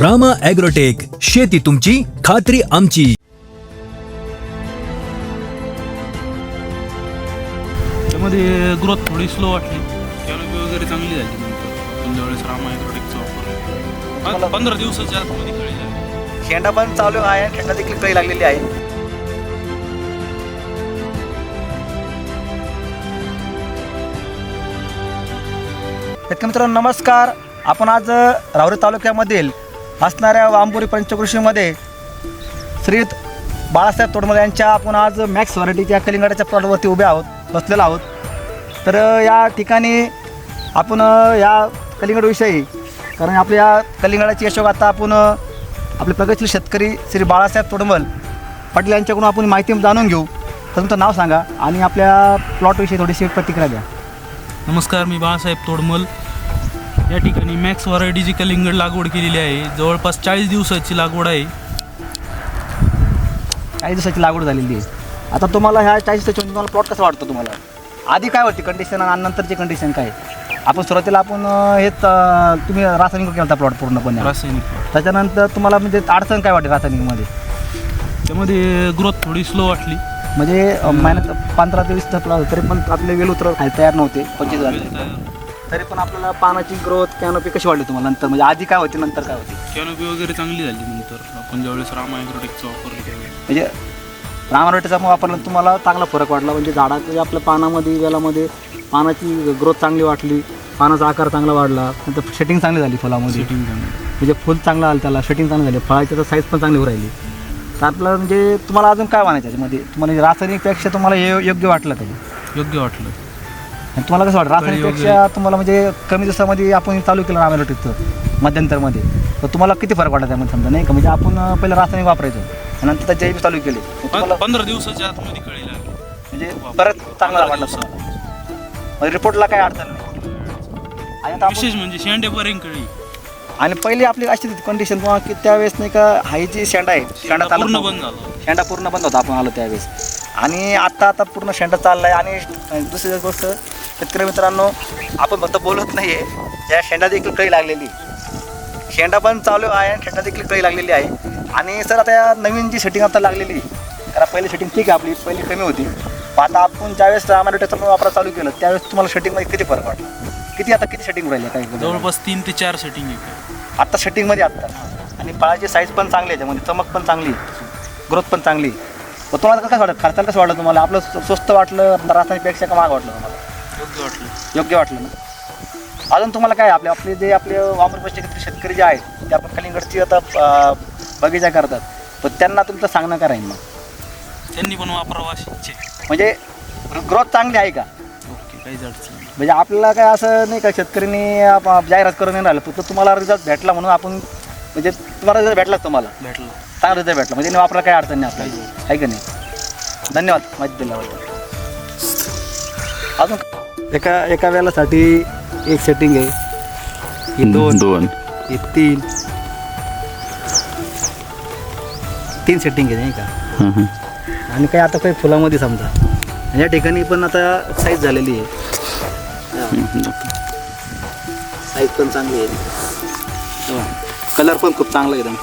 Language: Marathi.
रामा ॲग्रोटेक शेती तुमची खात्री आमची. त्यामध्ये ग्रोथ थोडी स्लो वाटली. कॅनोपी वगैरे चांगली झाली नंतर. पण ज्यावेळेस रामा ॲग्रोटेकचा वापर. पंधरा दिवसाच्या आतमध्ये कळी झाली. पण चालू आहे आणि शेंडा देखील कळी लागलेली आहे. शेतकरी मित्रांनो नमस्कार. आपण आज राहुरी तालुक्यामधील असणाऱ्या वामपुरी पंचकृषीमध्ये श्री बाळासाहेब तोडमल यांच्या आपण आज मॅक्स व्हरायटीच्या कलिंगडाच्या प्लॉटवरती उभे आहोत बसलेलो आहोत. तर या ठिकाणी आपण या कलिंगडविषयी कारण आपल्या कलिंगडाची यशोग आता आपण आपले प्रगतशील शेतकरी श्री बाळासाहेब तोडमल पाटील यांच्याकडून आपण माहिती जाणून घेऊ. तर तुमचं नाव सांगा आणि आपल्या प्लॉटविषयी थोडीशी प्रतिक्रिया द्या. नमस्कार मी बाळासाहेब तोडमल. या ठिकाणी मॅक्स व्हरायटीची कलिंगड लागवड केलेली आहे जवळपास चाळीस दिवसाची लागवड आहे. काही दिवसाची लागवड झालेली आहे. आता तुम्हाला ह्या चाळीस दिवसाची तुम्हाला प्लॉट कसा वाटतो तुम्हाला? आधी काय होती कंडिशन आणि नंतरची कंडिशन काय? आपण सुरुवातीला आपण अं, तुम्ही रासायनिक केला होता प्लॉट पूर्णपणे. रासायनिक त्याच्यानंतर तुम्हाला म्हणजे अडचण काय वाटते रासायनिकमध्ये? त्यामध्ये ग्रोथ थोडी स्लो वाटली. म्हणजे महिन्यात पंधरा ते वीस प्लॉट तरी पण आपले वेल उतर तयार नव्हते पंचवीस झाले. तरी पण आपल्याला पानाची ग्रोथ कॅनोपी कशी वाटली तुम्हाला नंतर? म्हणजे आधी काय होती नंतर काय होती? कॅनोपी वगैरे चांगली झाली नंतर. आपण ज्यावेळेस वापर केला. म्हणजे रामरोटेचा वापरला तुम्हाला चांगला फरक वाटला. म्हणजे झाडाचे आपल्या पानामध्ये वेलामध्ये पानाची ग्रोथ चांगली वाटली पानाचा आकार चांगला वाढला नंतर शेटिंग चांगली झाली फुलामध्ये. चांगली. म्हणजे फुल चांगलं आलं त्याला शेटिंग चांगली झाली. फळाची तर साईज पण चांगली होऊ राहिली. तर आपलं म्हणजे तुम्हाला अजून काय म्हणायचं याच्यामध्ये? तुम्हाला रासायनिकपेक्षा तुम्हाला हे योग्य वाटलं का? हे? योग्य वाटलं. आणि तुम्हाला कसं वाटतं? रासायनिकपेक्षा तुम्हाला म्हणजे कमी दिवसामध्ये आपण चालू केलं रामायरोटिकचं मध्यंतरमध्ये. तर तुम्हाला किती फरक वाटला त्यामध्ये समजा? नाही का? म्हणजे आपण पहिलं रासायनिक वापरायचो आणि नंतर त्या जैविक चालू केले. तुम्हाला पंधरा दिवसाच्या आतमध्ये कळी लागली म्हणजे परत चांगला वाटला म्हणजे रिपोर्टला काय अडचण नाही. आणि विशेष म्हणजे शेंड्यापर्यंत कळी आणि पहिली आपली अशी कंडिशन किंवा की त्यावेळेस नाही का हाई जी शेंडा आहे शेंडा पूर्ण. बंद झालं. शेंडा पूर्ण बंद होता आपण आलो त्यावेळेस. आणि आता आता पूर्ण शेंडा चाललाय आणि दुसरी गोष्ट शेतकरी मित्रांनो आपण फक्त बोलत नाहीये. त्या शेंडा देखील कळी लागलेली. शेंडा पण चालू आहे आणि शेंडा देखील कळी लागलेली आहे. आणि सर आता या नवीन जी सेटिंग आता लागलेली कारण पहिली सेटिंग ठीक आहे आपली पहिली कमी होती. पण आता आपण ज्यावेळेस रामारोटेचा वापरा चालू केलं त्यावेळेस तुम्हाला सेटिंगमध्ये किती फरक वाटला? किती आता किती सेटिंग राहिली काय जवळपास तीन ते चार सेटिंग आहे. आत्ता सेटिंगमध्ये आत्ता. आणि फळाची साईज पण चांगली आहे त्यामध्ये चमक पण चांगली ग्रोथ पण चांगली. मग तुम्हाला कसं वाटतं? खर्चाला कसं वाटलं तुम्हाला? आपलं स्व- स्वस्त वाटलं रासायनिकपेक्षा का महाग वाटलं तुम्हाला? योग्य वाटलं. योग्य वाटलं ना? अजून तुम्हाला काय आपले आपले जे आपले वामरपश्चे शेतकरी जे आहेत ते आपण कलिंगडची आता अं, बगीचा करतात. पण त्यांना तुमचं सांगणं काय राहील मग. त्यांनी पण वापरावं अशी इच्छा आहे. म्हणजे ग्रोथ चांगली आहे का? ओके काहीच अडचण नाही. म्हणजे आपल्याला काय असं नाही का शेतकरीने आप- जाहिरात करून नाही राहिलं फक्त तुम्हाला रिझल्ट भेटला म्हणून आपण म्हणजे तुम्हाला रिझल्ट भेटलाच तुम्हाला. भेटलं. चांगला रिझल्ट भेटला. म्हणजे वापरायला काही अडचण नाही आपल्याला. आहे का नाही? धन्यवाद. माहिती दिल्याबद्दल. अजून एका एका वेळेसाठी एक सेटिंग आहे. ही दोन दोन. ही तीन. तीन सेटिंग आहे नाही का? हं, हं. आणि काय आता काही फुलामध्ये समजा. आणि या ठिकाणी पण आता साईज झालेली आहे. साईज पण चांगली आहे. कलर पण खूप चांगला एकदम.